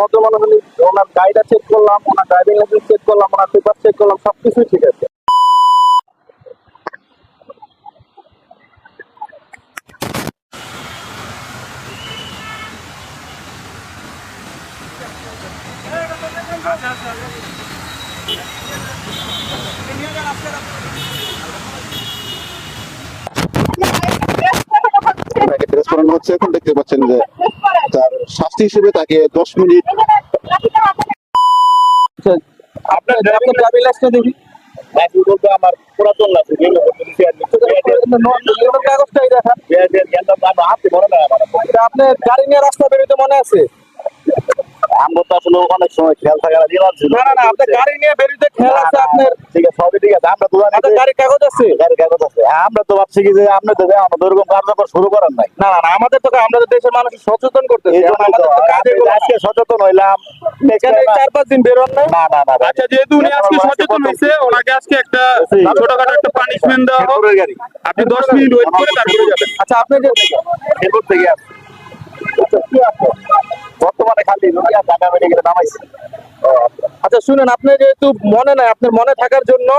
ভদ্রমানুষ ওনার গাড়িটা চেক করলাম ওনার driving licence check করলাম ওনার পেপার চেক করলাম সবকিছুই ঠিক আছে। হচ্ছে এখন দেখতে পাচ্ছেন যে তার শাস্তি হিসেবে তাকে দশ মিনিট ড্রাইভিং লাইসেন্স দেখি। লাইসেন্স বলতে আমার পুরাতন লাইসেন্স আপনার গাড়ি নিয়ে রাস্তা বেরোতে মনে আছে? আমরা তো আসলে অনেক সময় খেয়াল থাকে না দিলাম ছিল। না না না আপনার গাড়ি নিয়ে বেরোতে খেয়াল আছে আপনার? ঠিক আছে সবই ঠিক আছে আমরা তো জানি আপনার যে কাগজ আছে? গাড়ি কাগজ আছে। আমরা তো ভাবছি কি যে আপনি তো আমাদের ওরকম কার্যকর শুরু করেন নাই। না আমাদের তো আমরা তো দেশের মানুষ সচেতন করতেছি। আমাদের তো কাজে আজকে সচেতন হইলাম। এখানে চার পাঁচ দিন বেরোন নাই? না না না আচ্ছা যেহেতু উনি আজকে সচেতন প্রথম- ওনাকে আজকে একটা। ছোটখাটো একটা পানিশমেন্ট দেওয়া হোক। আপনি দশ মিনিট ওয়েট করে তারপরে যাবেন। আচ্ছা আপনি যে শেরপুর থেকে। আচ্ছা, কি আছে? ঢাকা মেডিকেলে নামাইছে। আচ্ছা শুনেন আপনি যেহেতু মনে নাই আপনার মনে থাকার জন্য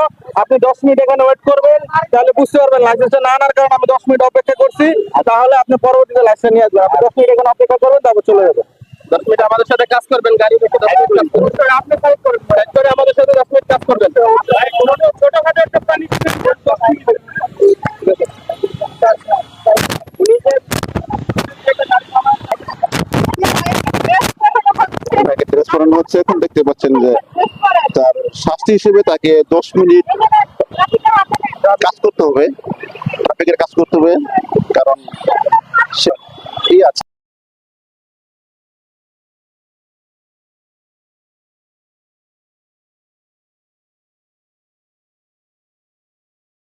আপনি দশ মিনিট এখানে ওয়েট করবেন তাহলে বুঝতে পারবেন লাইসেন্সটা না আনার কারণে আমি দশ মিনিট অপেক্ষা করছি। তাহলে আপনি পরবর্তীতে লাইসেন্স নিয়ে আসবেন। আপনি দশ মিনিট এখানে অপেক্ষা করবেন তারপর চলে যাবেন। দশ মিনিট আমাদের সাথে কাজ করবেন গাড়ি দেখে দশ মিনিট আপনি সাইড করবেন। করে আমাদের সাথে দশ মিনিট কাজ করবেন। ছোটখাটো একটা করানো হচ্ছে এখন দেখতে পাচ্ছেন যে তার শাস্তি হিসেবে তাকে দশ মিনিট